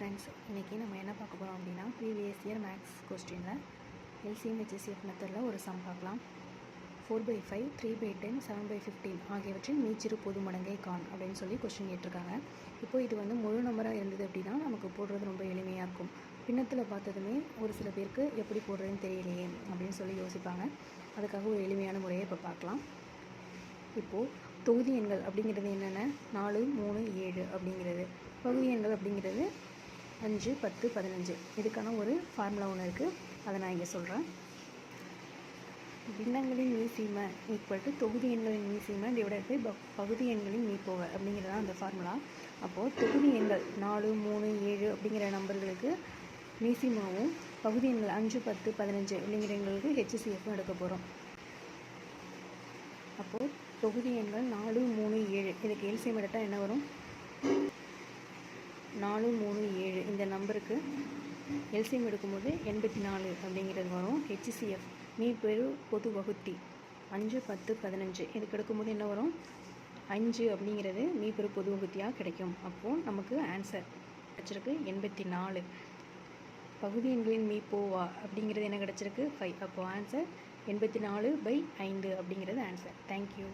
Friends இன்றைக்கி நம்ம என்ன பார்க்க போகிறோம் அப்படின்னா ப்ரீவியஸ் இயர் மேக்ஸ் கொஸ்டினில் எல்சிஎம் ஹெச்எஸ்எஃப் மெத்தடில் ஒரு சம் பார்க்கலாம். Four by five three by ten seven by fifteen ஆகியவற்றின் மீச்சிறு பொது மடங்கை கான் அப்படின்னு சொல்லி கொஸ்டின் கேட்டிருக்காங்க. இப்போ இது வந்து முழு நம்பராக இருந்தது அப்படின்னா நமக்கு போடுறது ரொம்ப எளிமையாக இருக்கும். பின்னத்தில் பார்த்ததுமே ஒரு சில பேருக்கு எப்படி போடுறதுன்னு தெரியலையே அப்படின்னு சொல்லி யோசிப்பாங்க. அதுக்காக ஒரு எளிமையான முறையை இப்போ பார்க்கலாம். இப்போது தொகுதி எண்கள் அப்படிங்கிறது என்னென்ன? நாலு மூணு ஏழு அப்படிங்கிறது. பகுதி எண்கள் அப்படிங்கிறது அஞ்சு பத்து பதினஞ்சு. இதுக்கான ஒரு ஃபார்முலா ஒன்று இருக்குது அதை நான் இங்கே சொல்கிறேன் பின்னங்களின் மீசீமை ஈக்குவல் டு தொகுதி எண்களின் மீசீமை டிவைடட் பை ப பகுதி எண்களின் மீப்போவை அப்படிங்கிறது தான் அந்த ஃபார்முலா அப்போது தொகுதி எண்கள் நாலு மூணு ஏழு அப்படிங்கிற நம்பர்களுக்கு மீசிமாவும் பகுதி எண்கள் அஞ்சு பத்து பதினஞ்சு அப்படிங்கிற எங்களுக்கு ஹெச்சிசிஎஃப்பும் எடுக்க போகிறோம் அப்போது தொகுதி எண்கள் நாலு மூணு ஏழு. இதுக்கு எல்சிஎம் எடுத்தால் என்ன வரும்? நாலு மூணு ஏழு இந்த நம்பருக்கு எல்சிஎம் எடுக்கும்போது எண்பத்தி நாலு அப்படிங்கிறது வரும். ஹெச்சிசிஎஃப் மீ பெரு பொது வகுத்தி. அஞ்சு பத்து பதினஞ்சு இதுக்கு எடுக்கும்போது என்ன வரும்? அஞ்சு அப்படிங்கிறது மீ பெரு பொது வகுத்தியாக கிடைக்கும். அப்போது நமக்கு ஆன்சர் கிடச்சிருக்கு எண்பத்தி நாலு. பகுதி எண்களின் மீ போவா அப்படிங்கிறது என்ன கிடச்சிருக்கு? ஃபைவ் அப்போது ஆன்சர் எண்பத்தி நாலு பை ஐந்து அப்படிங்கிறது ஆன்சர் தேங்க்யூ